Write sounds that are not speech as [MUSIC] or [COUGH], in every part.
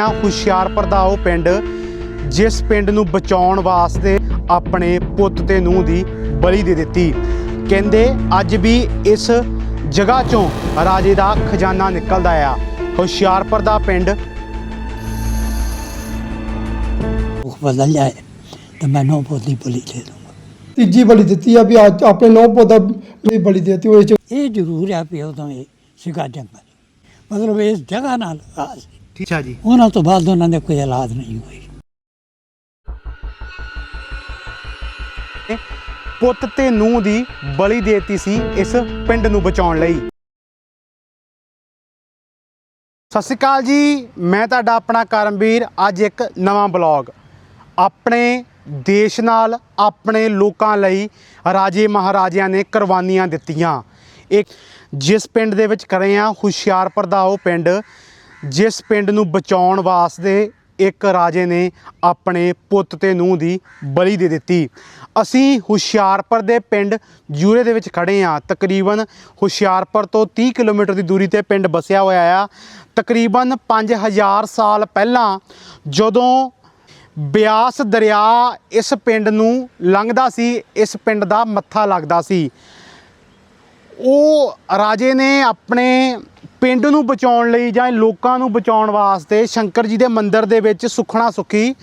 ਆ ਹੁਸ਼ਿਆਰਪੁਰ ਦਾ ਉਹ ਪਿੰਡ ਜਿਸ ਪਿੰਡ ਨੂੰ ਬਚਾਉਣ ਵਾਸਤੇ ਆਪਣੇ ਪੁੱਤ ਤੇ ਨੂੰਹ ਦੀ ਬਲੀ ਦੇ ਦਿੱਤੀ। ਕਹਿੰਦੇ ਅੱਜ ਵੀ ਇਸ ਜਗ੍ਹਾ ਚੋਂ ਰਾਜੇ ਦਾ ਖਜ਼ਾਨਾ ਨਿਕਲਦਾ ਆ। ਹੁਸ਼ਿਆਰਪੁਰ ਦਾ ਪਿੰਡ। ਉਹ ਬਦਲ ਜਾਏ ਤਾਂ ਮੈਂ ਨੌ ਪੋਤੀ ਬਲੀ ਦੇ ਦੂੰਗਾ। ਤੀਜੀ ਬਲੀ ਦਿੱਤੀ ਆ ਵੀ ਅੱਜ ਆਪਣੇ ਨੌ ਪੌਦਾ ਵੀ ਬਲੀ ਦੇਤੀ ਉਹ ਇਹ ਜ਼ਰੂਰ ਹੈ ਵੀ ਉਦੋਂ ਇਹ ਸਿਕਾ ਜੰਗਲ। ਮਤਲਬ ਇਸ ਜਗ੍ਹਾ ਨਾਲ ਲਗਾਅ ਆ ਜੀ। ਉਹਨਾਂ ਤੋਂ ਬਾਅਦ ਉਹਨਾਂ ਦੇ ਕੋਈ ਔਲਾਦ ਨਹੀਂ ਹੋਈ ਪੁੱਤ ਤੇ ਨੂੰਹ ਦੀ ਬਲੀ ਦੇਤੀ ਸੀ ਇਸ ਪਿੰਡ ਨੂੰ ਬਚਾਉਣ ਲਈ। ਸਤਿ ਸ਼੍ਰੀ ਅਕਾਲ ਜੀ ਮੈਂ ਤੁਹਾਡਾ ਆਪਣਾ ਕਰਮਵੀਰ ਅੱਜ ਇੱਕ ਨਵਾਂ ਬਲੌਗ। ਆਪਣੇ ਦੇਸ਼ ਨਾਲ ਆਪਣੇ ਲੋਕਾਂ ਲਈ ਰਾਜੇ ਮਹਾਰਾਜਿਆਂ ਨੇ ਕੁਰਬਾਨੀਆਂ ਦਿੱਤੀਆਂ। ਇੱਕ ਜਿਸ ਪਿੰਡ ਦੇ ਵਿੱਚ ਕਰੇ ਆ ਹੁਸ਼ਿਆਰਪੁਰ ਦਾ ਉਹ ਪਿੰਡ ਜਿਸ ਪਿੰਡ ਨੂੰ ਬਚਾਉਣ ਵਾਸਤੇ ਇੱਕ ਰਾਜੇ ਨੇ ਆਪਣੇ ਪੁੱਤ ਤੇ ਨੂੰਹ ਦੀ ਬਲੀ ਦੇ ਦਿੱਤੀ। ਅਸੀਂ ਹੁਸ਼ਿਆਰਪੁਰ ਦੇ ਪਿੰਡ ਜੂਰੇ ਦੇ ਵਿੱਚ ਖੜੇ ਆ ਤਕਰੀਬਨ ਹੁਸ਼ਿਆਰਪੁਰ ਤੋਂ 30 ਕਿਲੋਮੀਟਰ ਦੀ ਦੂਰੀ ਤੇ ਪਿੰਡ ਬਸਿਆ ਹੋਇਆ ਆ। ਤਕਰੀਬਨ 5000 ਸਾਲ ਪਹਿਲਾਂ ਜਦੋਂ ਬਿਆਸ ਦਰਿਆ ਇਸ ਪਿੰਡ ਨੂੰ ਲੰਘਦਾ ਸੀ, ਇਸ ਪਿੰਡ ਦਾ ਮੱਥਾ ਲੱਗਦਾ ਸੀ। ਉਹ ਰਾਜੇ ਨੇ ਆਪਣੇ ਪਿੰਡ ਨੂੰ ਬਚਾਉਣ ਲਈ ਜਾਂ ਲੋਕਾਂ ਨੂੰ ਬਚਾਉਣ ਵਾਸਤੇ ਸ਼ੰਕਰ ਜੀ ਦੇ ਮੰਦਿਰ ਦੇ ਵਿੱਚ ਸੁਖਣਾ ਸੁਖੀ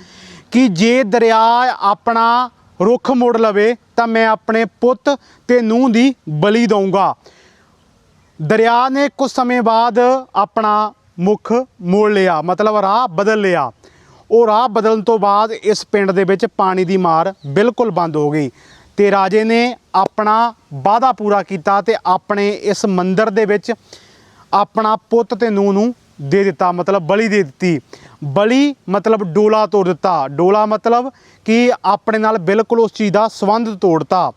ਕਿ ਜੇ ਦਰਿਆ ਆਪਣਾ ਰੁੱਖ ਮੋੜ ਲਵੇ ਤਾਂ ਮੈਂ ਆਪਣੇ ਪੁੱਤ ਤੇ ਨੂੰਹ ਦੀ ਬਲੀ ਦਊਂਗਾ। ਦਰਿਆ ਨੇ ਕੁਝ ਸਮੇਂ ਬਾਅਦ ਆਪਣਾ ਮੁਖ ਮੋੜ ਲਿਆ, ਮਤਲਬ ਰਾਹ ਬਦਲ ਲਿਆ। ਉਹ ਰਾਹ ਬਦਲਣ ਤੋਂ ਬਾਅਦ ਇਸ ਪਿੰਡ ਦੇ ਵਿੱਚ ਪਾਣੀ ਦੀ ਮਾਰ ਬਿਲਕੁਲ ਬੰਦ ਹੋ ਗਈ। ਤੇ ਰਾਜੇ ਨੇ ਆਪਣਾ ਵਾਅਦਾ ਪੂਰਾ ਕੀਤਾ ਤੇ ਆਪਣੇ ਇਸ ਮੰਦਿਰ ਦੇ ਵਿੱਚ ਆਪਣਾ ਪੁੱਤ ਤੇ ਨੂੰਹ ਨੂੰ ਦੇ ਦਿੱਤਾ, ਮਤਲਬ ਬਲੀ ਦੇ ਦਿੱਤੀ। ਬਲੀ ਮਤਲਬ ਡੋਲਾ ਤੋੜ ਦਿੱਤਾ। ਡੋਲਾ ਮਤਲਬ ਕਿ ਆਪਣੇ ਨਾਲ ਬਿਲਕੁਲ ਉਸ ਚੀਜ਼ ਦਾ ਸੰਬੰਧ ਤੋੜਤਾ।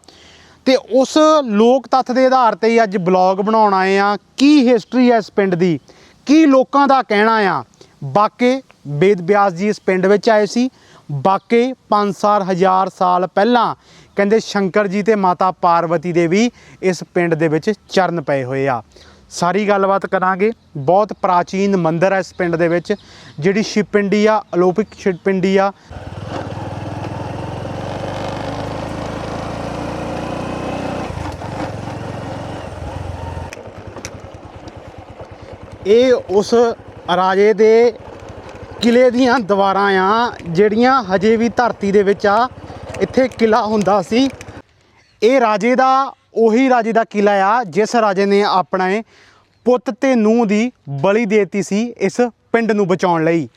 ਤੇ ਉਸ ਲੋਕ ਤੱਥ ਦੇ ਆਧਾਰ ਤੇ ਹੀ ਅੱਜ ਬਲੌਗ ਬਣਾਉਣ ਆਏ ਆ ਕੀ ਹਿਸਟਰੀ ਹੈ ਇਸ ਪਿੰਡ ਦੀ? ਕੀ ਲੋਕਾਂ ਦਾ ਕਹਿਣਾ ਆ? ਬਾਕੇ ਬੇਦ ਬਿਆਸ ਜੀ ਇਸ ਪਿੰਡ ਵਿੱਚ ਆਏ ਸੀ। ਬਾਕੇ 5-4 ਹਜ਼ਾਰ ਸਾਲ ਪਹਿਲਾਂ ਕਹਿੰਦੇ ਸ਼ੰਕਰ ਜੀ ਤੇ ਮਾਤਾ ਪਾਰਵਤੀ ਦੇ ਵੀ ਇਸ ਪਿੰਡ ਦੇ ਵਿੱਚ ਚਰਨ ਪਏ ਹੋਏ ਆ। ਸਾਰੀ ਗੱਲਬਾਤ ਕਰਾਂਗੇ। ਬਹੁਤ ਪ੍ਰਾਚੀਨ ਮੰਦਿਰ ਹੈ ਇਸ ਪਿੰਡ ਦੇ ਵਿੱਚ, ਜਿਹੜੀ ਸ਼ਿਵਪਿੰਡੀ ਆ, ਅਲੋਪਿਕ ਸ਼ਿਵਪਿੰਡੀ ਆ। ਇਹ ਉਸ ਰਾਜੇ ਦੇ ਕਿਲੇ ਦੀਆਂ ਦੀਵਾਰਾਂ ਆ, ਜਿਹੜੀਆਂ ਹਜੇ ਵੀ ਧਰਤੀ ਦੇ ਵਿੱਚ ਆ। ਇੱਥੇ ਕਿਲਾ ਹੁੰਦਾ ਸੀ। ਇਹ ਰਾਜੇ ਦਾ, ਉਹੀ ਰਾਜੇ ਦਾ ਕਿਲਾ ਆ, ਜਿਸ ਰਾਜੇ ਨੇ ਆਪਣੇ ਪੁੱਤ ਤੇ ਨੂੰਹ ਦੀ ਬਲੀ ਦੇਤੀ ਸੀ ਇਸ ਪਿੰਡ ਨੂੰ ਬਚਾਉਣ ਲਈ।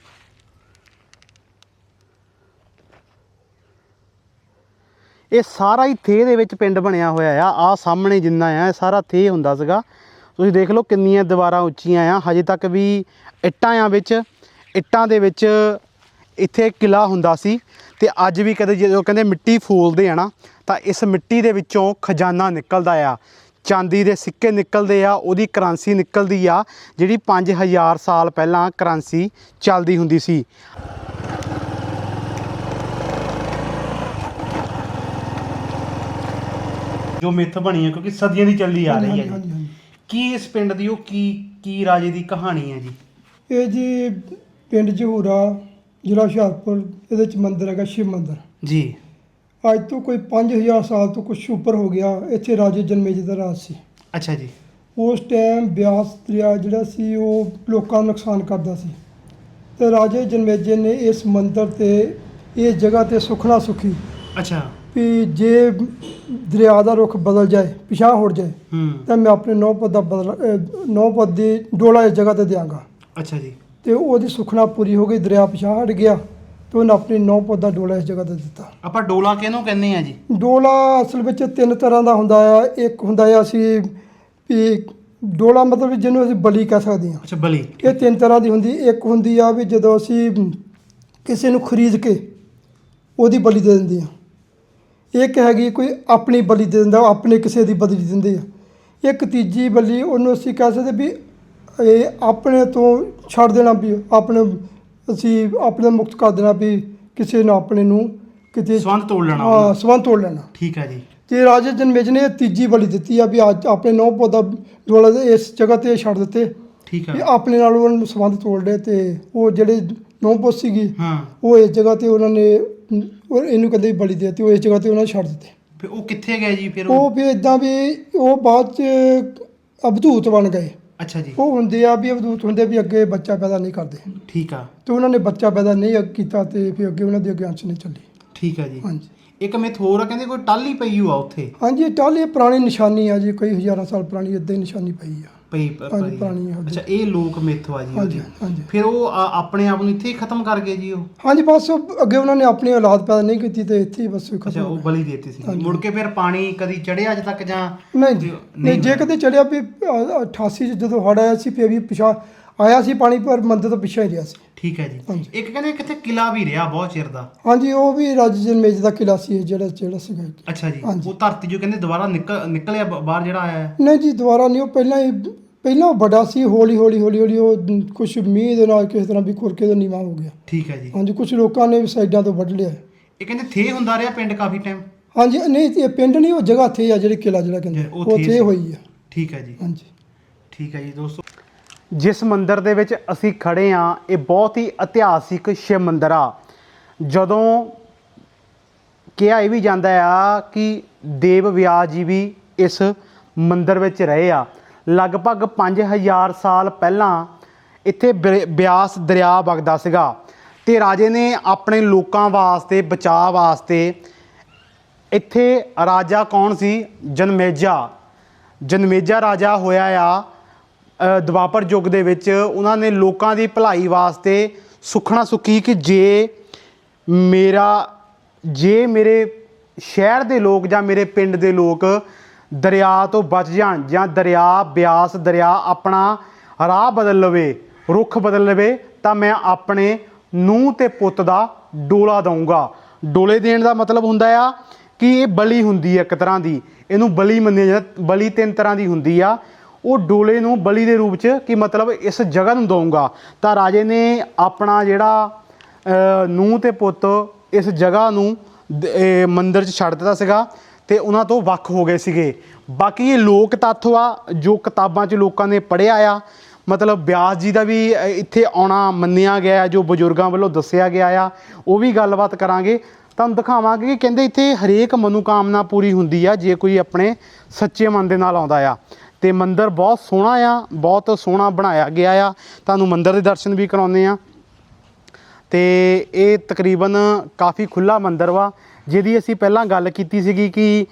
ਇਹ ਸਾਰਾ ਹੀ ਥੇ ਦੇ ਵਿੱਚ ਪਿੰਡ ਬਣਿਆ ਹੋਇਆ ਆ। ਆ ਸਾਹਮਣੇ ਜਿੰਨਾ ਆ, ਇਹ ਸਾਰਾ ਥੇ ਹੁੰਦਾ ਸੀਗਾ। ਤੁਸੀਂ ਦੇਖ ਲਓ ਕਿੰਨੀਆਂ ਦੀਵਾਰਾਂ ਉੱਚੀਆਂ ਆ। ਹਜੇ ਤੱਕ ਵੀ ਇੱਟਾਂ ਆ ਵਿੱਚ। ਇੱਟਾਂ ਦੇ ਵਿੱਚ ਇੱਥੇ ਕਿਲਾ ਹੁੰਦਾ ਸੀ। ਤੇ ਅੱਜ ਵੀ ਕਦੇ ਜਦੋਂ ਕਹਿੰਦੇ ਮਿੱਟੀ ਫੂਲਦੇ ਆ ਨਾ ਤਾਂ ਇਸ ਮਿੱਟੀ ਦੇ ਵਿੱਚੋਂ ਖਜ਼ਾਨਾ ਨਿਕਲਦਾ ਆ। ਚਾਂਦੀ ਦੇ ਸਿੱਕੇ ਨਿਕਲਦੇ ਆ ਉਹਦੀ ਕਰੰਸੀ ਨਿਕਲਦੀ ਆ ਜਿਹੜੀ 5000 ਸਾਲ ਪਹਿਲਾਂ ਕਰੰਸੀ ਚੱਲਦੀ ਹੁੰਦੀ ਸੀ। ਜੋ ਮਿੱਥ ਬਣੀ ਹੈ ਕਿਉਂਕਿ ਸਦੀਆਂ ਦੀ ਚੱਲੀ ਆ ਰਹੀ ਹੈ ਜੀ। ਕੀ ਇਸ ਪਿੰਡ ਦੀ ਉਹ ਕੀ ਕੀ ਰਾਜੇ ਦੀ ਕਹਾਣੀ ਹੈ ਜੀ? ਇਹ ਜੀ ਪਿੰਡ ਜਹੂਰਾ ਜ਼ਿਲ੍ਹਾ ਹੁਸ਼ਿਆਰਪੁਰ ਇਹਦੇ ਚ ਮੰਦਿਰ ਹੈਗਾ ਸ਼ਿਵ ਮੰਦਿਰ। ਜੀ। ਅੱਜ ਤੋਂ ਕੋਈ 5000 ਸਾਲ ਤੋਂ ਕੁਛ ਉੱਪਰ ਹੋ ਗਿਆ ਇੱਥੇ ਰਾਜੇ ਜਨਮੇਜੇ ਦਾ ਰਾਜ ਸੀ। ਅੱਛਾ ਜੀ। ਉਸ ਟਾਈਮ ਬਿਆਸ ਦਰਿਆ ਜਿਹੜਾ ਸੀ ਉਹ ਲੋਕਾਂ ਨੂੰ ਨੁਕਸਾਨ ਕਰਦਾ ਸੀ। ਤੇ ਰਾਜੇ ਜਨਮੇਜੇ ਨੇ ਇਸ ਮੰਦਿਰ ਤੇ ਇਸ ਜਗ੍ਹਾ ਤੇ ਸੁਖਣਾ ਸੁਖੀ। ਅੱਛਾ। ਵੀ ਜੇ ਦਰਿਆ ਦਾ ਰੁਖ ਬਦਲ ਜਾਏ ਪਿਛਾਂਹ ਹੋ ਜਾਏ ਹੂੰ। ਤਾਂ ਮੈਂ ਆਪਣੇ ਨੌ ਪਦ ਦਾ ਬਦਲ ਨੌ ਪਦ ਦੀ ਡੋਲਾ ਇਸ ਜਗ੍ਹਾ ਤੇ ਦਿਆਂਗਾ। ਅੱਛਾ ਜੀ। ਤੇ ਉਹਦੀ ਸੁਖਣਾ ਪੂਰੀ ਹੋ ਗਈ ਦਰਿਆ ਪਿਛਾਂਹ ਹਟ ਗਿਆ ਤੇ ਉਹਨੇ ਆਪਣੀ ਨੌ ਪਦ ਡੋਲਾ ਇਸ ਜਗ੍ਹਾ ਤੇ ਦਿੱਤਾ। ਆਪਾਂ ਡੋਲਾ ਕਿਹਨੂੰ ਕਹਿੰਦੇ ਆ ਜੀ? ਡੋਲਾ ਅਸਲ ਵਿੱਚ ਤਿੰਨ ਤਰ੍ਹਾਂ ਦਾ ਹੁੰਦਾ ਆ। ਇੱਕ ਹੁੰਦਾ ਆ ਅਸੀਂ ਵੀ ਡੋਲਾ ਮਤਲਬ ਜਿਹਨੂੰ ਅਸੀਂ ਬਲੀ ਕਹਿ ਸਕਦੇ ਹਾਂ। ਅੱਛਾ ਬਲੀ। ਇਹ ਤਿੰਨ ਤਰ੍ਹਾਂ ਦੀ ਹੁੰਦੀ। ਇੱਕ ਹੁੰਦੀ ਆ ਵੀ ਜਦੋਂ ਅਸੀਂ ਕਿਸੇ ਨੂੰ ਖਰੀਦ ਕੇ ਉਹਦੀ ਬਲੀ ਦੇ ਦਿੰਦੇ ਆ ਇੱਕ ਹੈਗੀ ਕੋਈ ਆਪਣੀ ਬਲੀ ਦੇ ਦਿੰਦਾ ਉਹ ਆਪਣੇ ਕਿਸੇ ਦੀ ਬਲੀ ਦਿੰਦੇ ਆ। ਇੱਕ ਤੀਜੀ ਬਲੀ ਉਹਨੂੰ ਅਸੀਂ ਕਹਿ ਸਕਦੇ ਵੀ ਇਹ ਆਪਣੇ ਤੋਂ ਛੱਡ ਦੇਣਾ ਵੀ ਆਪਣੇ ਅਸੀਂ ਆਪਣੇ ਮੁਕਤ ਕਰ ਦੇਣਾ ਵੀ ਕਿਸੇ ਨੂੰ ਆਪਣੇ ਨੂੰ ਕਿਤੇ ਸਵੰਦ ਤੋੜ ਲੈਣਾ ਹਾਂ। ਸਵੰਤ ਤੋੜ ਲੈਣਾ। ਠੀਕ ਹੈ ਜੀ। ਤੇ ਰਾਜੇ ਜਨਮੇਜ ਨੇ ਤੀਜੀ ਬਲੀ ਦਿੱਤੀ ਆ ਵੀ ਅੱਜ ਆਪਣੇ ਨੌ ਪੌਦਾ ਡੋਲਾ ਦੇ ਇਸ ਜਗ੍ਹਾ ਤੇ ਛੱਡ ਦਿੱਤੇ। ਠੀਕ ਵੀ ਹੈ ਆਪਣੇ ਨਾਲ ਉਹਨਾਂ ਨੂੰ ਸੰਬੰਧ ਤੋੜ ਲਏ ਤੇ ਉਹ ਜਿਹੜੇ ਨੌ ਪੁੱਤ ਸੀਗੀ ਹਾਂ। ਉਹ ਇਸ ਜਗ੍ਹਾ ਤੇ ਉਹਨਾਂ ਨੇ ਇਹਨੂੰ ਕਹਿੰਦੇ ਵੀ ਬਲੀ ਦੇ ਤੇ ਉਹ ਇਸ ਜਗ੍ਹਾ ਤੇ ਉਹਨਾਂ ਛੱਡ ਦਿੱਤੇ। ਫਿਰ ਉਹ ਕਿੱਥੇ ਗਏ ਜੀ ਫਿਰ ਉਹ? ਵੀ ਇਦਾਂ ਵੀ ਉਹ ਬਾਅਦ ਚ ਅਬਦੂਤ ਬਣ ਗਏ। ਅੱਛਾ ਜੀ। ਉਹ ਹੁੰਦੇ ਆ ਵੀ ਅਬਦੂਤ ਹੁੰਦੇ ਵੀ ਅੱਗੇ ਬੱਚਾ ਪੈਦਾ ਨਹੀਂ ਕਰਦੇ। ਠੀਕ ਆ। ਤੇ ਉਹਨਾਂ ਨੇ ਬੱਚਾ ਪੈਦਾ ਨਹੀਂ ਕੀਤਾ ਤੇ ਫਿਰ ਅੱਗੇ ਉਹਨਾਂ ਦੀ ਅੱਗੇ ਅੰਸ਼ ਨਹੀਂ ਚੱਲੀ। ਠੀਕ ਆ ਜੀ। ਹਾਂਜੀ। ਇੱਕ ਮਿਥ ਹੋਰ ਆ ਕਹਿੰਦੇ ਕੋਈ ਟਾਲੀ ਪਈ ਹੋਆ ਉੱਥੇ? ਹਾਂਜੀ ਟਾਲ ਪੁਰਾਣੀ ਨਿਸ਼ਾਨੀ ਆ ਜੀ ਕਈ ਹਜ਼ਾਰਾਂ ਸਾਲ ਪੁਰਾਣੀ ਇਦਾਂ ਹੀ ਨਿਸ਼ਾਨੀ ਪਈ ਆ। ਪਈ ਪ- ਹਾਂਜੀ, ਪਈ ਆ। ਪੁਰਾਣੀ ਆ, ਹਾਂਜੀ। ਅੱਛਾ ਇਹ ਲੋਕ ਮਿਥ ਆ ਜੀ ਹਾਂਜੀ ਉਹਦੀ। ਹਾਂਜੀ ਫਿਰ ਉਹ ਆ- ਆਪਣੇ ਆਪ ਨੂੰ ਇੱਥੇ ਹੀ ਖਤਮ ਕਰ ਗਏ ਜੀ ਉਹ ਹਾਂਜੀ ਬਸ ਉਹ ਅੱਗੇ ਉਹਨਾਂ ਨੇ ਆਪਣੀ ਔਲਾਦ ਪੈਦਾ ਨਹੀਂ ਕੀਤੀ ਤੇ ਇੱਥੇ ਹੀ ਬਸ ਖਤਮ ਅੱਛਾ ਹੋ ਉਹ। ਬਲੀ ਦੇਤੀ ਸੀ। ਮੁੜ ਕੇ ਫਿਰ ਪਾਣੀ ਕਦੀ ਚੜਿਆ ਅਜ ਤੱਕ ਜਾਂ ਨਹੀਂ ਜੀ ਨਹੀਂ ਜੇ ਕਦੇ ਚੜਿਆ ਵੀ ਅ, 88 ਚ ਜਦੋਂ ਹੜ ਆਇਆ ਸੀ ਫਿਰ ਵੀ ਪਿਛਾ ਆਇਆ ਸੀ ਪਾਣੀ ਪਰ ਮੰਦਰ ਤੋਂ ਪਿੱਛੇ ਹੀ ਰਿਹਾ ਸੀ ਠੀਕ ਹੈ ਜੀ ਹਾਂਜੀ। ਇੱਕ ਕਹਿੰਦੇ ਕਿਤੇ ਕਿਲਾ ਵੀ ਰਿਹਾ ਬਹੁਤ ਚਿਰ ਦਾ ਹਾਂਜੀ ਉਹ ਵੀ ਰਾਜਾ ਮੇਜ ਦਾ ਕਿਲਾ ਸੀ ਜਿਹੜਾ ਜਿਹੜਾ ਸੀਗਾ ਅੱਛਾ ਜੀ ਹਾਂਜੀ। ਉਹ ਧਰਤੀ ਜੋ ਕਹਿੰਦੇ ਦੁਬਾਰਾ ਨਿਕਲ ਨਿਕਲਿਆ ਬ- ਬਾਹਰ ਜਿਹੜਾ ਆਇਆ ਹੈ ਨਹੀਂ ਜੀ ਦੁਬਾਰਾ ਨਹੀਂ ਉਹ ਪਹਿਲਾਂ ਹੀ ਪਹਿਲਾਂ ਉਹ ਵੱਡਾ ਸੀ ਹੌਲੀ ਹੌਲੀ ਹੌਲੀ ਹੌਲੀ ਉਹ ਕੁਝ ਮੀਂਹ ਦੇ ਨਾਲ ਕਿਸੇ ਤਰ੍ਹਾਂ ਵੀ ਖੁਰਕੇ ਤੋਂ ਨੀਵਾਂ ਹੋ ਗਿਆ। ਠੀਕ ਹੈ ਜੀ। ਹਾਂਜੀ ਕੁਝ ਲੋਕਾਂ ਨੇ ਵੀ ਸਾਈਡਾਂ ਤੋਂ ਵੱਢ ਲਿਆ। ਇਹ ਕਹਿੰਦੇ ਥੇ ਹੁੰਦਾ ਰਿਹਾ ਪਿੰਡ ਕਾਫੀ ਟਾਈਮ ਹਾਂਜੀ ਨਹੀਂ ਇਹ ਪਿੰਡ ਨਹੀਂ ਉਹ ਜਗ੍ਹਾ ਥੇ ਆ ਜਿਹੜੀ ਕਿਲਾ ਜਿਹੜਾ ਕਹਿੰਦੇ ਉਹ ਥੇ। ਹੋਈ ਆ। ਠੀਕ ਹੈ ਜੀ। ਹਾਂਜੀ। ਠੀਕ ਹੈ ਜੀ ਦੋਸਤੋ। ਜਿਸ ਮੰਦਿਰ ਦੇ ਵਿੱਚ ਅਸੀਂ ਖੜੇ ਆ ਇਹ ਬਹੁਤ ਹੀ ਇਤਿਹਾਸਿਕ ਸ਼ਿਵ ਮੰਦਿਰ ਆ। ਜਦੋਂ ਕਿਹਾ ਇਹ ਵੀ ਜਾਂਦਾ ਆ ਕਿ ਦੇਵ ਵਿਆਸ ਜੀ ਵੀ ਇਸ ਮੰਦਿਰ ਵਿੱਚ ਰਹੇ ਆ। ਲਗਭਗ 5000 ਸਾਲ ਪਹਿਲਾਂ ਇੱਥੇ ਬਿ- ਬਿਆਸ ਦਰਿਆ ਵਗਦਾ ਸੀਗਾ ਤੇ ਰਾਜੇ ਨੇ ਆਪਣੇ ਲੋਕਾਂ ਵਾਸਤੇ ਬਚਾਅ ਵਾਸਤੇ ਇੱਥੇ ਰਾਜਾ ਕੌਣ ਸੀ? ਜਨਮੇਜਾ। ਜਨਮੇਜਾ ਰਾਜਾ ਹੋਇਆ ਆ ਅ, ਦੁਆਪਰ ਯੁੱਗ ਦੇ ਵਿੱਚ। ਉਹਨਾਂ ਨੇ ਲੋਕਾਂ ਦੀ ਭਲਾਈ ਵਾਸਤੇ ਸੁਖਣਾ ਸੁਖੀ ਕਿ ਜੇ ਮੇਰਾ ਜੇ ਮੇਰੇ ਸ਼ਹਿਰ ਦੇ ਲੋਕ ਜਾਂ ਮੇਰੇ ਪਿੰਡ ਦੇ ਲੋਕ ਦਰਿਆ ਤੋਂ ਬਚ ਜਾਣ ਜਾਂ ਦਰਿਆ ਬਿਆਸ ਦਰਿਆ ਆਪਣਾ ਰਾਹ ਬਦਲ ਲਵੇ ਰੁੱਖ ਬਦਲ ਲਵੇ ਤਾਂ ਮੈਂ ਆਪਣੇ ਨੂੰਹ ਤੇ ਪੁੱਤ ਦਾ ਡੋਲਾ ਦਊਂਗਾ। ਡੋਲੇ ਦੇਣ ਦਾ ਮਤਲਬ ਹੁੰਦਾ ਆ ਕਿ ਇਹ ਬਲੀ ਹੁੰਦੀ ਹੈ ਇੱਕ ਤਰ੍ਹਾਂ ਦੀ। ਇਹਨੂੰ ਬਲੀ ਮੰਨਿਆ ਜਾਂਦਾ ਬਲੀ ਤਿੰਨ ਤਰ੍ਹਾਂ ਦੀ ਹੁੰਦੀ ਆ। ਉਹ ਡੋਲੇ ਨੂੰ ਬਲੀ ਦੇ ਰੂਪ 'ਚ ਕਿ ਮਤਲਬ ਇਸ ਜਗ੍ਹਾ ਨੂੰ ਦਊਂਗਾ। ਤਾਂ ਰਾਜੇ ਨੇ ਆਪਣਾ ਜਿਹੜਾ ਅ, ਨੂੰਹ ਤੇ ਪੁੱਤ ਇਸ ਜਗ੍ਹਾ ਨੂੰ ਦ- ਮੰਦਿਰ 'ਚ ਛੱਡ ਦਿੱਤਾ ਸੀਗਾ। ਤੇ ਉਹਨਾਂ ਤੋਂ ਵੱਖ ਹੋ ਗਏ ਸੀਗੇ। ਬਾਕੀ ਇਹ ਲੋਕ ਤੱਥ ਆ, ਜੋ ਕਿਤਾਬਾਂ 'ਚ ਲੋਕਾਂ ਨੇ ਪੜ੍ਹਿਆ ਆ, ਮਤਲਬ ਬਿਆਸ ਜੀ ਦਾ ਵੀ ਇੱਥੇ ਆਉਣਾ ਮੰਨਿਆ ਗਿਆ ਜੋ ਬਜ਼ੁਰਗਾਂ ਵੱਲੋਂ ਦੱਸਿਆ ਗਿਆ ਆ, ਉਹ ਵੀ ਗੱਲਬਾਤ ਕਰਾਂਗੇ। ਤੁਹਾਨੂੰ ਦਿਖਾਵਾਂਗੇ ਕਿ ਕਹਿੰਦੇ ਇੱਥੇ ਹਰੇਕ ਮਨੋਕਾਮਨਾ ਪੂਰੀ ਹੁੰਦੀ ਆ, ਜੇ ਕੋਈ ਆਪਣੇ ਸੱਚੇ ਮਨ ਦੇ ਨਾਲ ਆਉਂਦਾ ਆ। ਤੇ ਮੰਦਿਰ ਬਹੁਤ ਸੋਹਣਾ ਆ, ਬਹੁਤ ਸੋਹਣਾ ਬਣਾਇਆ ਗਿਆ ਆ। ਤੁਹਾਨੂੰ ਮੰਦਿਰ ਦੇ ਦਰਸ਼ਨ ਵੀ ਕਰਾਉਂਦੇ ਆ। ਤੇ ਇਹ ਤਕਰੀਬਨ ਕਾਫੀ ਖੁੱਲਾ ਮੰਦਿਰ ਵਾ। ਜਿਹਦੀ ਅਸੀਂ ਪਹਿਲਾਂ ਗੱਲ ਕੀਤੀ ਸੀਗੀ ਕਿ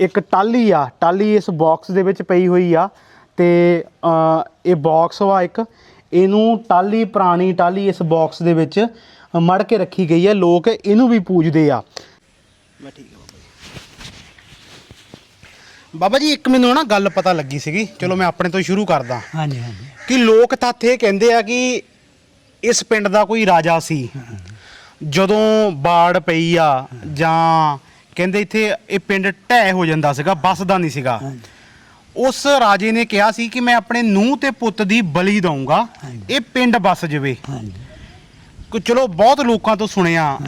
ਇੱਕ ਟਾਲੀ ਆ ਟਾਲੀ ਇਸ ਬਾਕਸ ਦੇ ਵਿੱਚ ਪਈ ਹੋਈ ਆ ਤੇ ਇਹ ਬਾਕਸ ਵਾ ਇੱਕ ਇਹਨੂੰ ਟਾਲੀ ਪੁਰਾਣੀ ਟਾਲੀ ਇਸ ਬਾਕਸ ਦੇ ਵਿੱਚ ਮੜ ਕੇ ਰੱਖੀ ਗਈ ਹੈ ਲੋਕ ਇਹਨੂੰ ਵੀ ਪੂਜਦੇ ਆ। ਮੈਂ ਠੀਕ ਹੈ ਬਾਬਾ ਜੀ। ਇੱਕ ਮੈਨੂੰ ਨਾ ਗੱਲ ਪਤਾ ਲੱਗੀ ਸੀਗੀ ਚਲੋ ਮੈਂ ਆਪਣੇ ਤੋਂ ਸ਼ੁਰੂ ਕਰਦਾ। ਹਾਂਜੀ ਹਾਂਜੀ। ਕਿ ਲੋਕ ਤੱਥ ਇਹ ਕਹਿੰਦੇ ਆ ਕਿ ਇਸ ਪਿੰਡ ਦਾ ਕੋਈ ਰਾਜਾ ਸੀ। ਜਦੋਂ ਬਾੜ ਪਈ ਆ ਜਾਂ ਕਹਿੰਦੇ ਇੱਥੇ ਇਹ ਪਿੰਡ ਢਹਿ ਹੋ ਜਾਂਦਾ ਸੀਗਾ ਬਸਦਾ ਨਹੀਂ ਸੀਗਾ। ਉਸ ਰਾਜੇ ਨੇ ਕਿਹਾ ਸੀ ਕਿ ਮੈਂ ਆਪਣੇ ਨੂੰਹ ਤੇ ਪੁੱਤ ਦੀ ਬਲੀ ਦਊਂਗਾ। ਇਹ ਪਿੰਡ ਬਸ ਜਵੇ। ਹਾਂਜੀ। ਕੋ ਚਲੋ ਬਹੁਤ ਲੋਕਾਂ ਤੋਂ ਸੁਣਿਆ।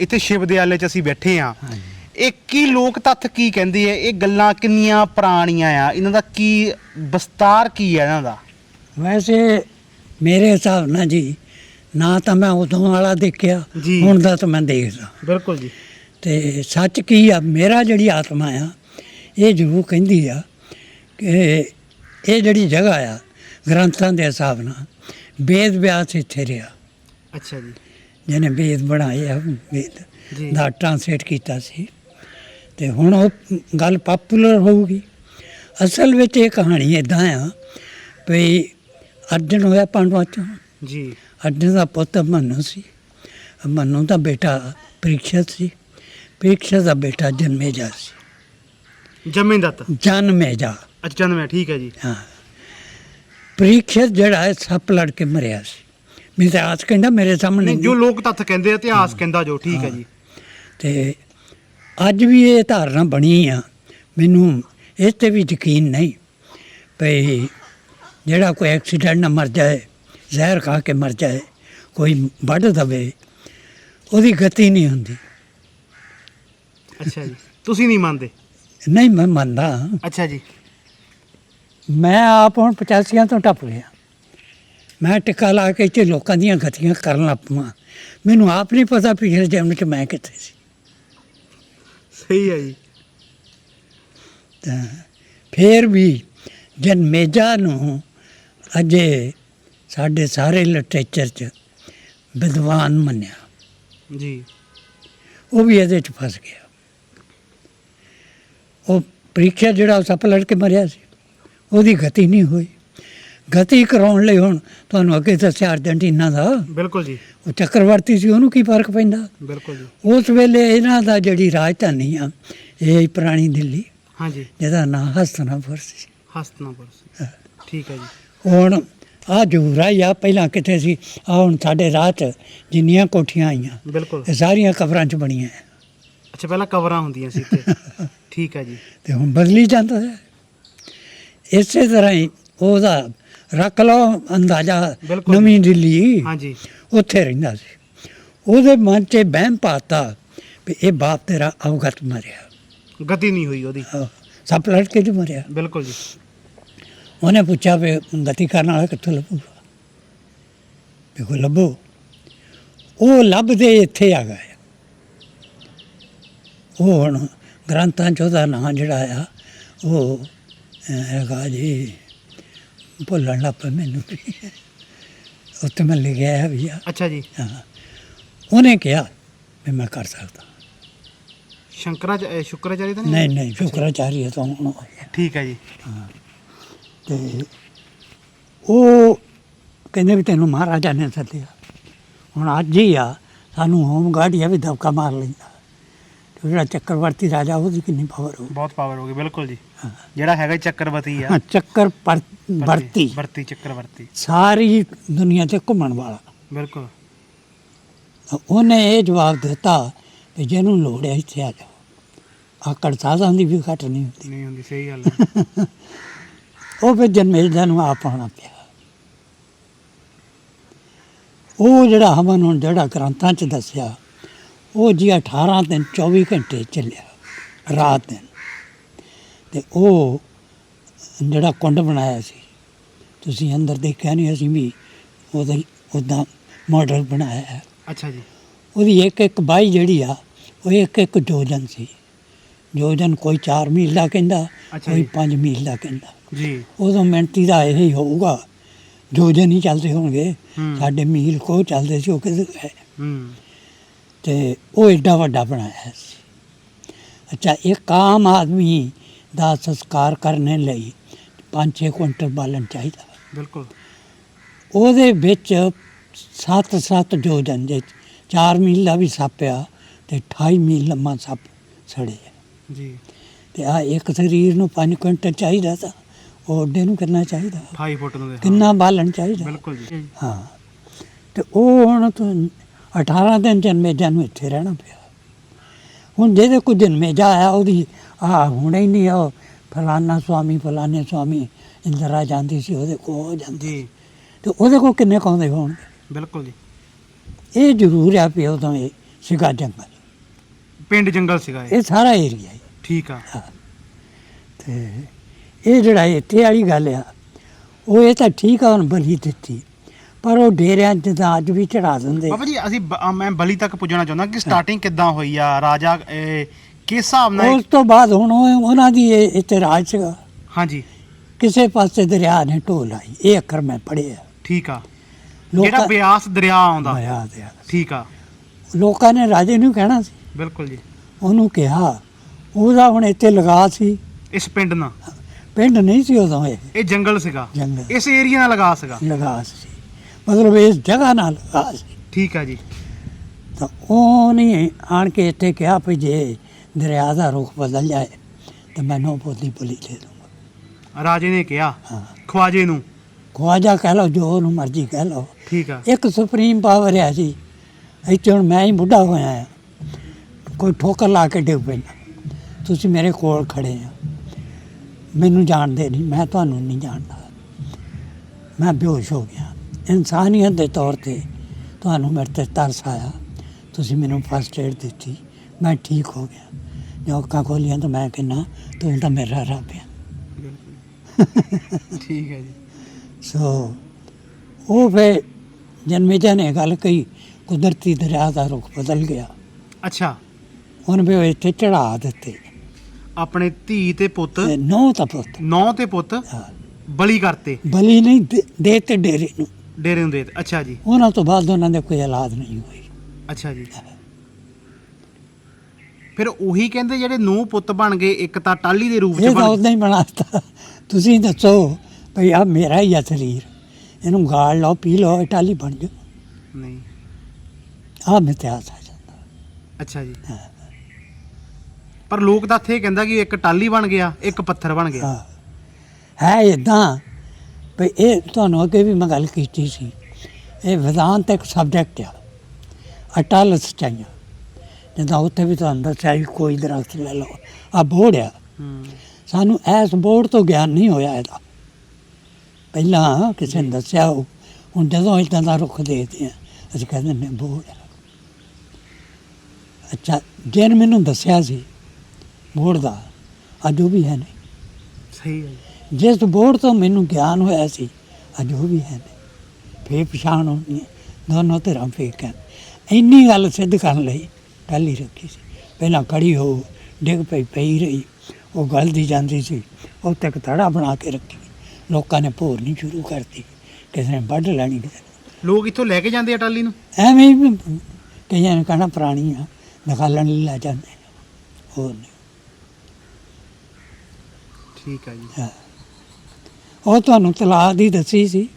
ਇੱਥੇ ਸ਼ਿਵ ਦਿਆਲੇ 'ਚ ਅਸੀਂ ਬੈਠੇ ਆ। ਇਹ ਕੀ ਲੋਕ ਤੱਥ ਕੀ ਕਹਿੰਦੇ ਆ? ਇਹ ਗੱਲਾਂ ਕਿੰਨੀਆਂ ਪੁਰਾਣੀਆਂ ਆ? ਇਹਨਾਂ ਦਾ ਕੀ ਵਿਸਤਾਰ ਕੀ ਹੈ ਇਹਨਾਂ ਦਾ? ਵੈਸੇ ਮੇਰੇ ਹਿਸਾਬ ਨਾਲ ਜੀ ਨਾ ਤਾਂ ਮੈਂ ਉਦੋਂ ਵਾਲਾ ਦੇਖਿਆ ਜੀ। ਹੁਣ ਦਾ ਤਾਂ ਮੈਂ ਦੇਖਦਾ। ਬਿਲਕੁਲ ਜੀ। ਤੇ ਸੱਚ ਕੀ ਆ ਮੇਰਾ ਜਿਹੜੀ ਆਤਮਾ ਆ ਇਹ ਜ਼ਰੂਰ ਕਹਿੰਦੀ ਆ ਕਿ ਇਹ ਜਿਹੜੀ ਜਗ੍ਹਾ ਆ ਗ੍ਰੰਥਾਂ ਦੇ ਹਿਸਾਬ ਨਾਲ ਵੇਦ ਵਿਆਸ ਇੱਥੇ ਰਿਹਾ। ਅੱਛਾ ਜੀ। ਜਿਹਨੇ ਵੇਦ ਬਣਾਏ ਆ ਵੇਦ ਜੀ। ਦਾ ਟ੍ਰਾਂਸਲੇਟ ਕੀਤਾ ਸੀ। ਤੇ ਹੁਣ ਉਹ ਗੱਲ ਪਪੂਲਰ ਹੋਊਗੀ। ਅਸਲ ਵਿੱਚ ਇਹ ਕਹਾਣੀ ਇਦਾਂ ਆ ਵੀ ਅਰਜਨ ਹੋਇਆ ਪਾਂਡਵਾਂ ਚੋਂ। ਜੀ। ਅਰਜਨ ਦਾ ਪੁੱਤ ਮਨੂ ਸੀ। ਮਨੂ ਦਾ ਬੇਟਾ ਪ੍ਰੀਖਿਤ ਸੀ। ਪ੍ਰੀਖਿਤ ਦਾ ਬੇਟਾ ਜਨਮੇਜਾ ਸੀ। ਜਮੀਨਦਤ ਜਨਮੇਜਾ। ਅੱਛਾ ਮੈਂ ਠੀਕ ਹੈ ਜੀ। ਹਾਂ। ਪ੍ਰੀਖਿਤ ਜਿਹੜਾ ਹੈ ਸੱਪ ਲੜ ਕੇ ਮਰਿਆ ਸੀ। ਮੈਂ ਤਾਂ ਆਸ ਕਹਿੰਦਾ ਮੇਰੇ ਸਾਹਮਣੇ ਜੋ ਲੋਕ ਤੱਥ ਕਹਿੰਦੇ ਆ ਇਤਿਹਾਸ ਕਹਿੰਦਾ ਜੋ ਠੀਕ ਹੈ ਜੀ। ਤੇ ਅੱਜ ਵੀ ਇਹ ਧਾਰਨਾ ਬਣੀ ਆ। ਮੈਨੂੰ ਇਸ ਤੇ ਵੀ ਯਕੀਨ ਨਹੀਂ। ਭਈ ਜਿਹੜਾ ਕੋਈ ਐਕਸੀਡੈਂਟ ਨਾਲ ਮਰ ਜਾਏ ਜ਼ਹਿਰ ਖਾ ਕੇ ਮਰ ਜਾਏ ਕੋਈ ਵੱਢ ਦਵੇ ਉਹਦੀ ਗਤੀ ਨਹੀਂ ਹੁੰਦੀ। ਅੱਛਾ ਜੀ। ਤੁਸੀਂ ਨਹੀਂ ਮੰਨਦੇ? ਨਹੀਂ ਮੈਂ ਮੰਨਦਾ। ਅੱਛਾ ਜੀ। ਮੈਂ ਆਪ ਹੁਣ 85 ਤੋਂ ਟੱਪ ਗਿਆ। ਮੈਂ ਟਿੱਕਾ ਲਾ ਕੇ ਇੱਥੇ ਲੋਕਾਂ ਦੀਆਂ ਗਤੀਆਂ ਕਰਨ ਲੱਗ ਪਵਾਂ। ਮੈਨੂੰ ਆਪ ਨਹੀਂ ਪਤਾ ਪਿਛਲੇ ਜਨਮ 'ਚ ਮੈਂ ਕਿੱਥੇ ਸੀ। ਸਹੀ ਹੈ ਜੀ। ਤਾਂ ਫਿਰ ਵੀ ਜਨਮੇਜਾ ਨੂੰ ਅਜੇ ਸਾਡੇ ਸਾਰੇ ਲਿਟਰੇਚਰ 'ਚ ਵਿਦਵਾਨ ਮੰਨਿਆ। ਜੀ। ਉਹ ਵੀ ਇਹਦੇ 'ਚ ਫਸ ਗਿਆ। ਉਹ ਪ੍ਰੀਖਿਆ ਜਿਹੜਾ ਸੱਪ ਲੜ ਕੇ ਮਰਿਆ ਸੀ ਉਹਦੀ ਗਤੀ ਨਹੀਂ ਹੋਈ। ਗਤੀ ਕਰਾਉਣ ਲਈ ਹੁਣ ਤੁਹਾਨੂੰ ਅੱਗੇ ਦੱਸਿਆ ਅਰਜਨਟੀਨਾ ਦਾ। ਬਿਲਕੁਲ ਜੀ। ਉਹ ਚੱਕਰਵਰਤੀ ਸੀ ਉਹਨੂੰ ਕੀ ਫ਼ਰਕ ਪੈਂਦਾ? ਬਿਲਕੁਲ ਜੀ। ਉਸ ਵੇਲੇ ਇਹਨਾਂ ਦਾ ਜਿਹੜੀ ਰਾਜਧਾਨੀ ਆ ਇਹ ਪੁਰਾਣੀ ਦਿੱਲੀ। ਹਾਂਜੀ। ਜਿਹਦਾ ਨਾਂ ਹਸਤਨਾਪੁਰ ਸੀ। ਹਸਤਨਾਪੁਰ ਸੀ। ਠੀਕ ਹੈ ਜੀ। ਹੁਣ ਆ ਜੂਰਾ ਆ ਪਹਿਲਾਂ ਕਿੱਥੇ ਸੀ? ਆ ਹੁਣ ਸਾਡੇ ਰਾਹ 'ਚ ਜਿੰਨੀਆਂ ਕੋਠੀਆਂ ਆਈਆਂ ਬਿਲਕੁਲ। ਇਹ ਸਾਰੀਆਂ ਕਬਰਾਂ 'ਚ ਬਣੀਆਂ। ਅੱਛਾ ਪਹਿਲਾਂ ਕਵਰਾਂ ਹੁੰਦੀਆਂ ਸੀ ਇੱਥੇ। [LAUGHS] ਠੀਕ ਹੈ ਜੀ। ਤੇ ਹੁਣ ਬਦਲੀ ਜਾਂਦਾ ਹੈ। ਇਸੇ ਤਰ੍ਹਾਂ ਹੀ ਉਹਦਾ ਰੱਖ ਲਓ ਅੰਦਾਜ਼ਾ। ਨਵੀਂ ਦਿੱਲੀ ਹਾਂਜੀ। ਉੱਥੇ ਰਹਿੰਦਾ ਸੀ। ਉਹਦੇ ਮਨ 'ਚ ਵਹਿਮ ਪਾਤਾ ਵੀ ਇਹ ਬਾਪ ਤੇਰਾ ਅਵਗਤ ਮਰਿਆ। ਗਤੀ ਨਹੀਂ ਹੋਈ ਉਹਦੀ। ਸੱਪ ਲੜ ਕੇ ਜੋ ਮਰਿਆ। ਬਿਲਕੁਲ ਜੀ। ਉਹਨੇ ਪੁੱਛਿਆ ਵੀ ਗਤੀ ਕਰਨ ਵਾਲਾ ਕਿੱਥੋਂ ਲੱਭੂਗਾ ਵੀ ਕੋ ਲੱਭੋ। ਉਹ ਲੱਭਦੇ ਇੱਥੇ ਆ ਗਏ। ਉਹ ਹੁਣ ਗ੍ਰੰਥਾਂ 'ਚ ਉਹਦਾ ਨਾਂ ਜਿਹੜਾ ਆ ਉਹ ਹੈਗਾ ਜੀ ਭੁੱਲਣ ਲੱਗ ਪਿਆ ਮੈਨੂੰ ਉੱਥੇ ਮੈਂ ਲਿਖਿਆ ਹੈ ਵੀ ਅੱਛਾ ਜੀ। ਹਾਂ। ਉਹਨੇ ਕਿਹਾ ਵੀ ਮੈਂ ਕਰ ਸਕਦਾ। ਸ਼ੰਕਰਾਚ ਇਹ ਸ਼ੁਕਰਾਚਾਰੀ ਤਾਂ ਨਹੀਂ? ਨਹੀਂ ਸ਼ੁਕਰਾਚਾਰੀ ਤੋਂ ਹੁਣ ਠੀਕ ਹੈ ਜੀ। ਤੇ ਉਹ ਕਹਿੰਦੇ ਵੀ ਤੈਨੂੰ ਮਹਾਰਾਜਾ ਨੇ ਸੱਦਿਆ। ਹੁਣ ਅੱਜ ਹੀ ਆ ਸਾਨੂੰ ਹੋਮ ਗਾਰਡ ਇਹ ਵੀ ਦਬਕਾ ਮਾਰ ਲੈਂਦਾ। ਤੇ ਜਿਹੜਾ ਚੱਕਰਵਰਤੀ ਰਾਜਾ ਉਹਦੀ ਕਿੰਨੀ ਪਾਵਰ ਹੋ ਬਹੁਤ ਪਾਵਰ ਹੋ ਗਈ ਬਿਲਕੁਲ ਜੀ। ਜਿਹੜਾ ਹੈਗਾ ਚੱਕਰਵਤੀ ਆ। ਹਾਂ, ਚੱਕਰ ਵਰਤੀ। ਵਰਤੀ ਚੱਕਰਵਰਤੀ। ਸਾਰੀ ਦੁਨੀਆ ਤੇ ਘੁੰਮਣ ਵਾਲਾ। ਬਿਲਕੁਲ। ਉਹਨੇ ਇਹ ਜਵਾਬ ਦਿੱਤਾ ਕਿ ਜਿਹਨੂੰ ਲੋੜ ਹੈ ਇੱਥੇ ਆ ਜਾਓ ਆਕੜ ਸਾਧਾਂ ਦੀ ਵੀ ਘੱਟ ਨਹੀਂ ਹੁੰਦੀ। ਨਹੀਂ ਹੁੰਦੀ ਸਹੀ ਗੱਲ ਹੈ। [LAUGHS] ਉਹ ਫਿਰ ਜਨਮੇਜਾ ਨੂੰ ਆਪ ਆਉਣਾ ਪਿਆ। ਉਹ ਜਿਹੜਾ ਹਮਨ ਹੁਣ ਜਿਹੜਾ ਗ੍ਰੰਥਾਂ 'ਚ ਦੱਸਿਆ ਉਹ ਜੀ 18 ਦਿਨ 24 ਘੰਟੇ ਚੱਲਿਆ ਰਾਤ ਦਿਨ। ਤੇ ਉਹ ਜਿਹੜਾ ਕੁੰਡ ਬਣਾਇਆ ਸੀ ਤੁਸੀਂ ਅੰਦਰ ਦੇਖਿਆ ਨਹੀਂ ਅਸੀਂ ਵੀ ਉਹਦਾ ਉਹਦਾ ਮਾਡਲ ਬਣਾਇਆ। ਹੈ ਅੱਛਾ ਜੀ। ਉਹਦੀ ਇੱਕ ਇੱਕ ਬਾਈ ਜਿਹੜੀ ਆ ਉਹ ਇੱਕ ਇੱਕ ਯੋਜਨ ਸੀ। ਯੋਜਨ ਕੋਈ 4 ਮੀਲ ਦਾ ਕਹਿੰਦਾ ਅੱਛਾ ਕੋਈ ਜੀ। 5 ਮੀਲ ਦਾ ਕਹਿੰਦਾ। ਜੀ। ਉਦੋਂ ਮਿਹਨਤੀ ਦਾ ਇਹ ਹੀ ਹੋਊਗਾ। ਯੋਜਨ ਹੀ ਚੱਲਦੇ ਹੋਣਗੇ ਹੂੰ। ਸਾਡੇ ਮੀਲ ਕੋ ਚੱਲਦੇ ਸੀ ਉਹ ਹੈ ਹੂੰ। ਤੇ ਉਹ ਏਡਾ ਵੱਡਾ ਬਣਾਇਆ ਸੀ। ਅੱਛਾ ਇੱਕ ਆਮ ਆਦਮੀ ਦਾ ਸੰਸਕਾਰ ਕਰਨ ਲਈ 5-6 ਕੁਇੰਟਲ ਬਾਲਣ ਚਾਹੀਦਾ। ਬਿਲਕੁਲ। ਉਹਦੇ ਵਿੱਚ 7-7 ਯੋਜਨ ਜੇ 4 ਮੀਲ ਦਾ ਵੀ ਸੱਪ ਆ ਤੇ 28 ਮੀਲ ਲੰਮਾ ਸੱਪ ਸੜਿਆ। ਜੀ। ਤੇ ਆ ਇੱਕ ਸਰੀਰ ਨੂੰ 5 ਕੁਇੰਟਲ ਚਾਹੀਦਾ ਤਾਂ ਉਹ ਓਡੇ ਨੂੰ ਕਿੰਨਾ ਚਾਹੀਦਾ? 28 ਫੁੱਟ ਨੂੰ ਕਿੰਨਾ ਬਾਲਣ ਚਾਹੀਦਾ? ਬਿਲਕੁਲ ਜੀ। ਹਾਂ। ਤੇ ਉਹ ਹੁਣ ਤੋਂ 18 ਦਿਨ ਜਨਮੇਜਾ ਨੂੰ ਇੱਥੇ ਰਹਿਣਾ ਪਿਆ। ਹੁਣ ਜਿਹਦੇ ਕੋਈ ਜਨਮੇਜਾ ਆਇਆ ਉਹਦੀ ਆ ਹੁਣੇ ਹੀ ਨਹੀਂ ਉਹ ਫਲਾਨਾ ਸਵਾਮੀ ਫਲਾਨੇ ਸਵਾਮੀ ਇੰਦਰਾ ਜਾਂਦੀ ਸੀ ਉਹਦੇ ਕੋਲ ਹੋ ਜਾਂਦੀ ਤੇ ਉਹਦੇ ਕੋਲ ਕਿੰਨੇ ਕਾਉਂਦੇ ਹੋਣਗੇ? ਬਿਲਕੁਲ ਜੀ। ਇਹ ਜ਼ਰੂਰ ਆ ਵੀ ਉਦੋਂ ਇਹ ਸੀਗਾ ਜੰਗਲ। ਪਿੰਡ ਜੰਗਲ ਸੀਗਾ ਇਹ? ਇਹ ਸਾਰਾ ਏਰੀਆ ਹੈ। ਠੀਕ ਆ। ਤੇ ਇਹ ਜਿਹੜਾ ਇੱਥੇ ਵਾਲੀ ਗੱਲ ਆ ਉਹ ਇਹ ਤਾਂ ਠੀਕ ਆ ਹੁਣ ਬਲੀ ਦਿੱਤੀ। ਪਰ ਉਹ ਡੇਰਿਆਂ 'ਚ ਤਾਂ ਅੱਜ ਵੀ ਚੜਾ ਦਿੰਦੇ। ਬਾਬਾ ਜੀ ਅਸੀਂ ਬ- ਅ, ਮੈਂ ਬਲੀ ਤੱਕ ਪੁੱਜਣਾ ਚਾਹੁੰਦਾ ਕਿ ਸਟਾਰਟਿੰਗ ਕਿੱਦਾਂ ਹੋਈ ਆ? ਰਾਜਾ ਇਹ, ਕਿਸ ਹਿਸਾਬ ਨਾਲ ਉਸ ਤੋਂ ਬਾਅਦ ਹੁਣ ਉਹ- ਉਹਨਾਂ ਦੀ ਇਹ ਇੱਥੇ ਰਾਜ ਸੀਗਾ। ਹਾਂਜੀ। ਕਿਸੇ ਪਾਸੇ ਦਰਿਆ ਨੇ ਢੋਲ ਆਈ ਇਹ ਅੱਖਰ ਮੈਂ ਪੜ੍ਹੇ ਆ। ਠੀਕ ਆ। ਜਿਹੜਾ ਬਿਆਸ ਦਰਿਆ ਆਉਂਦਾ। ਆ ਠੀਕ ਆ। ਲੋਕਾਂ ਨੇ ਰਾਜੇ ਨੂੰ ਕਹਿਣਾ ਸੀ। ਬਿਲਕੁਲ ਜੀ। ਉਹਨੂੰ ਕਿਹਾ ਉਹਦਾ ਹੁਣ ਇੱਥੇ ਲਗਾ ਸੀ। ਇਸ ਪਿੰਡ ਨਾਲ? ਪਿੰਡ ਨਹੀਂ ਸੀ ਉਦੋਂ ਇਹ। ਇਹ ਜੰਗਲ ਸੀਗਾ? ਜੰਗਲ। ਇਸ ਏਰੀਆ ਨਾਲ ਲਗਾ ਸੀਗਾ? ਲਗਾ ਸੀ। ਮਤਲਬ ਇਸ ਜਗ੍ਹਾ ਨਾਲ ਲਗਾ ਸੀ। ਠੀਕ ਆ ਜੀ। ਤਾਂ ਉਹਨੇ ਆਣ ਕੇ ਇੱਥੇ ਕਿਹਾ ਵੀ ਜੇ ਦਰਿਆ ਦਾ ਰੁਖ ਬਦਲ ਜਾਏ ਤਾਂ ਮੈਂ ਨੋ ਪੋਤੀ ਬਲੀ ਦੇ ਦੂੰਗਾ ਰਾਜੇ ਨੇ ਕਿਹਾ ਹਾਂ। ਖਵਾਜੇ ਨੂੰ? ਖਵਾਜਾ ਕਹਿ ਲਓ ਜੋ ਉਹਨੂੰ ਮਰਜ਼ੀ ਕਹਿ ਲਓ। ਠੀਕ ਆ। ਇੱਕ ਸੁਪਰੀਮ ਪਾਵਰ ਆ ਜੀ। ਇੱਥੇ ਹੁਣ ਮੈਂ ਹੀ ਬੁੱਢਾ ਹੋਇਆ ਆ ਕੋਈ ਠੋਕਰ ਲਾ ਕੇ ਡਿੱਗ ਪੈਣਾ ਤੁਸੀਂ ਮੇਰੇ ਕੋਲ ਖੜੇ ਆ ਮੈਨੂੰ ਜਾਣਦੇ ਨਹੀਂ ਮੈਂ ਤੁਹਾਨੂੰ ਨਹੀਂ ਜਾਣਦਾ। ਮੈਂ ਬੇਹੋਸ਼ ਹੋ ਗਿਆ। ਇਨਸਾਨੀਅਤ ਦੇ ਤੌਰ ਤੇ ਤੁਹਾਨੂੰ ਮੇਰੇ ਤੇ ਤਰਸ ਆਇਆ। ਤੁਸੀਂ ਮੈਨੂੰ ਫਸਟ ਏਡ ਦਿੱਤੀ। ਮੈਂ ਠੀਕ ਹੋ ਗਿਆ। ਜੋ ਅੱਖਾਂ ਖੋਲੀਆਂ ਤਾਂ ਮੈਂ ਕਹਿੰਦਾ ਤੂੰ ਤਾਂ ਮੇਰਾ ਰੱਬ ਆ। ਬਿਲਕੁਲ [LAUGHS] ਠੀਕ ਹੈ ਜੀ। ਸੋ ਉਹ ਫੇ ਜਨਮੇਜਾ ਨੇ ਗੱਲ ਕਹੀ। ਕੁਦਰਤੀ ਦਰਿਆ ਦਾ ਰੁਖ ਬਦਲ ਗਿਆ। ਅੱਛਾ। ਉਹਨੇ ਵੀ ਉਹ ਇੱਥੇ ਚੜਾ ਦਿੱਤੇ। ਆਪਣੇ ਧੀ ਤੇ ਪੁੱਤ? ਨੌ ਤਾਂ ਪੁੱਤ। ਨੌ ਤੇ ਪੁੱਤ। ਬਲੀ ਕਰਤੇ? ਬਲੀ ਨਹੀਂ ਦੇ- ਦੇ ਤੇ ਡੇਰੇ ਨੂੰ। ਡੇਰੇ ਨੂੰ ਦੇ ਦਿੱਤੇ। ਅੱਛਾ ਜੀ। ਉਹਨਾਂ ਤੋਂ ਬਾਅਦ ਉਹਨਾਂ ਦੇ ਕੋਈ ਔਲਾਦ ਨਹੀਂ ਹੋਈ। ਅੱਛਾ ਜੀ। ਫਿਰ ਉਹੀ ਕਹਿੰਦੇ ਜਿਹੜੇ ਨੂੰ ਪੁੱਤ ਬਣ ਗਏ ਇੱਕ ਤਾਂ ਟਾਲੀ ਦੇ ਰੂਪ ਚ ਇਹ ਤਾਂ ਬਣ ਉਦਾਂ ਹੀ ਬਣਾਤਾ ਤੁਸੀਂ ਦੱਸੋ ਭਈ ਆ ਮੇਰਾ ਹੀ ਆ ਸਰੀਰ। ਇਹਨੂੰ ਗਾਲ ਲਓ ਪੀ ਲਓ ਇਟਾਲੀ ਬਣ ਜਾ ਨਹੀਂ। ਆ ਮਿਥਿਆਸ ਆ ਜਾਂਦਾ ਅੱਛਾ ਜੀ। ਹਾਂ। ਪਰ ਲੋਕ ਤਾਂ ਇੱਥੇ ਕਹਿੰਦਾ ਕਿ ਇੱਕ ਟਾਲੀ ਬਣ ਗਿਆ ਇੱਕ ਪੱਥਰ ਬਣ ਗਿਆ। ਹਾਂ। ਹੈ ਇਦਾਂ ਭਈ ਇਹ ਤੁਹਾਨੂੰ ਅੱਗੇ ਵੀ ਮੈਂ ਗੱਲ ਕੀਤੀ ਸੀ। ਇਹ ਵਿਦਾਂਤ ਇੱਕ ਸਬਜੈਕਟ ਆ ਅਟਲ ਸਚਾਈਆਂ ਜਿੱਦਾਂ ਉੱਥੇ ਵੀ ਤੁਹਾਨੂੰ ਦੱਸਿਆ ਸੀ ਕੋਈ ਦਰਖਤ ਲੈ ਲਓ ਆ ਬੋੜ ਆ। ਹੂੰ। ਸਾਨੂੰ ਇਸ ਬੋਰਡ ਤੋਂ ਗਿਆਨ ਨਹੀਂ ਹੋਇਆ ਇਹਦਾ। ਪਹਿਲਾਂ ਕਿਸੇ ਨੇ ਦੱਸਿਆ ਹੋ ਹੁਣ ਜਦੋਂ ਇਦਾਂ ਦਾ ਰੁੱਖ ਦੇਖਦੇ ਆ ਅਸੀਂ ਕਹਿੰਦੇ ਨੇ ਬੋਰਡ ਅੱਛਾ ਜਿਹਨ ਮੈਨੂੰ ਦੱਸਿਆ ਸੀ ਬੋਰਡ ਦਾ ਅੱਜ ਉਹ ਵੀ ਹੈ ਨਹੀਂ। ਸਹੀ ਹੈ। ਜਿਸ ਬੋਰਡ ਤੋਂ ਮੈਨੂੰ ਗਿਆਨ ਹੋਇਆ ਸੀ ਅੱਜ ਉਹ ਵੀ ਹੈ ਨਹੀਂ। ਫੇਰ ਪਛਾਣ ਹੋਣੀ ਦੋਨੋਂ ਧਿਰਾਂ ਫੇਕ ਹੈ ਇੰਨੀ ਗੱਲ ਸਿੱਧ ਕਰਨ ਲਈ ਪਹਿਲੀ ਰੱਖੀ ਸੀ। ਪਹਿਲਾਂ ਕੜੀ ਹੋ ਡਿੱਗ ਪਈ ਪਈ ਰਹੀ ਉਹ ਗਲਦੀ ਜਾਂਦੀ ਸੀ ਉਹ ਤੱਕ ਧੜਾ ਬਣਾ ਕੇ ਰੱਖੀ। ਲੋਕਾਂ ਨੇ ਭੋਰਨੀ ਸ਼ੁਰੂ ਕਰਤੀ ਕਿਸੇ ਨੇ ਵੱਢ ਲੈਣੀ ਕਿਸੇ ਨੇ। ਲੋਕ ਇੱਥੋਂ ਲੈ ਕੇ ਜਾਂਦੇ ਆ ਟਾਲੀ ਨੂੰ? ਐਵੇਂ ਹੀ ਕਈਆਂ ਨੇ ਕਹਿਣਾ ਪੁਰਾਣੀ ਆ ਦਿਖਾਲਣ ਲਈ ਲੈ ਜਾਂਦੇ ਨੇ। ਹੋਰ ਨਹੀਂ। ਠੀਕ ਹੈ ਜੀ। ਹਾਂ। ਉਹ ਤੁਹਾਨੂੰ ਤਲਾਕ ਦੀ ਦੱਸੀ ਸੀ।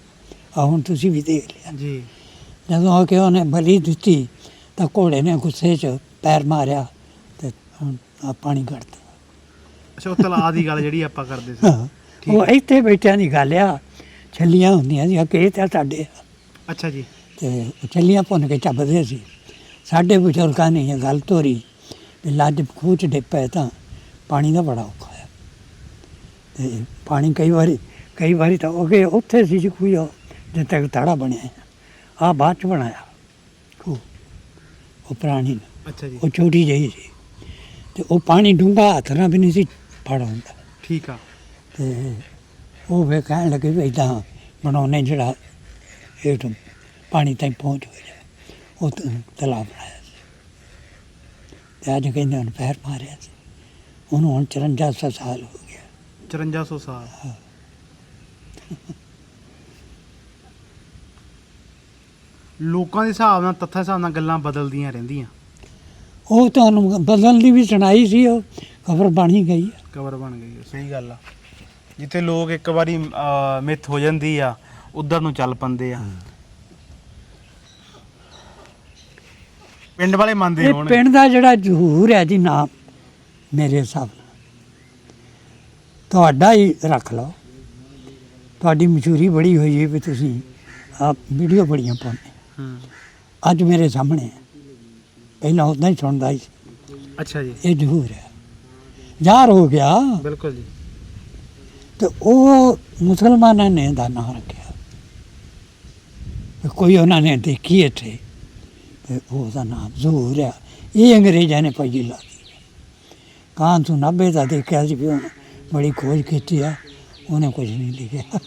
ਆ ਹੁਣ ਤੁਸੀਂ ਵੀ ਦੇਖ ਲਿਆ। ਜੀ। ਜਦੋਂ ਆ ਕੇ ਉਹਨੇ ਬਲੀ ਦਿੱਤੀ ਤਾਂ ਘੋੜੇ ਨੇ ਗੁੱਸੇ 'ਚ ਪੈਰ ਮਾਰਿਆ ਤੇ ਹੁਣ ਆ ਪਾਣੀ ਕੱਢਤਾ ਅੱਛਾ ਉਹ ਤਲਾਅ ਦੀ ਗੱਲ ਜਿਹੜੀ ਆਪਾਂ ਕਰਦੇ ਸੀ। ਹਾਂ। ਠੀਕ ਉਹ ਇੱਥੇ ਬੈਠਿਆਂ ਦੀ ਗੱਲ ਆ। ਛੱਲੀਆਂ ਹੁੰਦੀਆਂ ਸੀ ਕਿ ਤਾਂ ਸਾਡੇ। ਆ। ਅੱਛਾ ਜੀ। ਤੇ ਛੱਲੀਆਂ ਭੁੰਨ ਕੇ ਚੱਬਦੇ ਸੀ। ਸਾਡੇ ਬਜ਼ੁਰਗਾਂ ਨੇ ਇਹ ਗੱਲ ਤੋਰੀ ਵੀ ਲੱਜ ਖੂਹ 'ਚ ਡਿੱਗ ਪਏ ਤਾਂ ਪਾਣੀ ਦਾ ਬੜਾ ਔਖਾ ਹੈ। ਤੇ ਪਾਣੀ ਕਈ ਵਾਰੀ ਕਈ ਵਾਰੀ ਤਾਂ ਉਹ ਕਿ ਉੱਥੇ ਸੀ ਜੀ ਖੂਹ ਜਿੱਥੇ ਤੱਕ ਤਾੜਾ ਬਣਿਆ ਆ ਬਾਅਦ 'ਚ ਬਣਾਇਆ। ਖੂਹ ਉਹ ਪੁਰਾਣੀ ਨੇ। ਅੱਛਾ ਜੀ। ਉਹ ਛੋਟੀ ਜਿਹੀ ਸੀ। ਤੇ ਉਹ ਪਾਣੀ ਡੂੰਘਾ ਹੱਥ ਨਾਲ ਵੀ ਨਹੀਂ ਸੀ ਫੜ ਹੁੰਦਾ ਠੀਕ ਆ। ਤੇ ਉਹ ਵੇ ਕਹਿਣ ਲੱਗੇ ਵੀ ਇਦਾਂ ਬਣਾਉਣੇ ਜਿਹੜਾ ਇਹ ਤੋਂ ਪਾਣੀ ਤਾਈਂ ਪਹੁੰਚ ਹੋ ਜਾਏ ਉਹ ਤਲਾਬ ਬਣਾਇਆ ਸੀ। ਤੇ ਅੱਜ ਕਹਿੰਦੇ ਉਹਨੇ ਪੈਰ ਮਾਰਿਆ ਸੀ। ਉਹਨੂੰ ਹੁਣ 54 ਸਾਲ ਹੋ ਗਿਆ। 5400 ਸਾਲ। ਲੋਕਾਂ ਦੇ ਹਿਸਾਬ ਨਾਲ ਤੱਥਾਂ ਹਿਸਾਬ ਨਾਲ ਗੱਲਾਂ ਬਦਲਦੀਆਂ ਰਹਿੰਦੀਆਂ। ਉਹ ਤੁਹਾਨੂੰ ਬਦਲਣ ਦੀ ਵੀ ਸੁਣਾਈ ਸੀ ਉਹ ਖਬਰ ਬਣੀ ਗਈ। ਹੈ। ਕਵਰ ਬਣ ਗਈ ਹੈ, ਸਹੀ ਗੱਲ ਆ। ਜਿੱਥੇ ਲੋਕ ਇੱਕ ਵਾਰੀ ਅਹ, ਮਿੱਥ ਹੋ ਜਾਂਦੀ ਆ ਉਧਰ ਨੂੰ ਚੱਲ ਪੰਦੇ ਆ। ਪਿੰਡ ਵਾਲੇ ਮੰਨਦੇ ਇਹ ਹੋਣ ਪਿੰਡ ਦਾ ਜਿਹੜਾ ਜ਼ਹੂਰ ਹੈ ਜੀ ਨਾਮ ਮੇਰੇ ਹਿਸਾਬ ਨਾਲ। ਤੁਹਾਡਾ ਹੀ ਰੱਖ ਲਓ। ਤੁਹਾਡੀ ਮਸ਼ਹੂਰੀ ਬੜੀ ਹੋਈ ਹੈ ਵੀ ਤੁਸੀਂ ਆਪ ਵੀਡੀਓ ਬੜੀਆਂ ਪਾਉਂਦੇ। ਹੂੰ। ਅੱਜ ਮੇਰੇ ਸਾਹਮਣੇ ਹੈ। ਪਹਿਲਾਂ ਉਦਾਂ ਹੀ ਸੁਣਦਾ ਹੀ ਸੀ। ਅੱਛਾ ਜੀ। ਇਹ ਜ਼ਹੂਰ ਹੈ। ਜ਼ਾਹਰ ਹੋ ਗਿਆ। ਬਿਲਕੁਲ ਜੀ। ਤੇ ਉਹ ਮੁਸਲਮਾਨਾਂ ਨੇ ਦਾ ਨਾਂ ਰੱਖਿਆ। ਕੋਈ ਉਹਨਾਂ ਨੇ ਦੇਖੀ ਇੱਥੇ। ਤੇ ਉਹਦਾ ਨਾਮ ਜ਼ਹੂਰ ਹੈ ਇਹ ਅੰਗਰੇਜ਼ਾਂ ਨੇ ਪਈ ਲਾ ਦਿੱਤੀ। ਕਾਂ ਤੋਂ 90 ਦਾ ਦੇਖਿਆ ਸੀ ਵੀ ਉਹਨੇ ਬੜੀ ਖੋਜ ਕੀਤੀ ਆ, ਉਹਨੇ ਕੁਝ ਨਹੀਂ ਲਿਖਿਆ।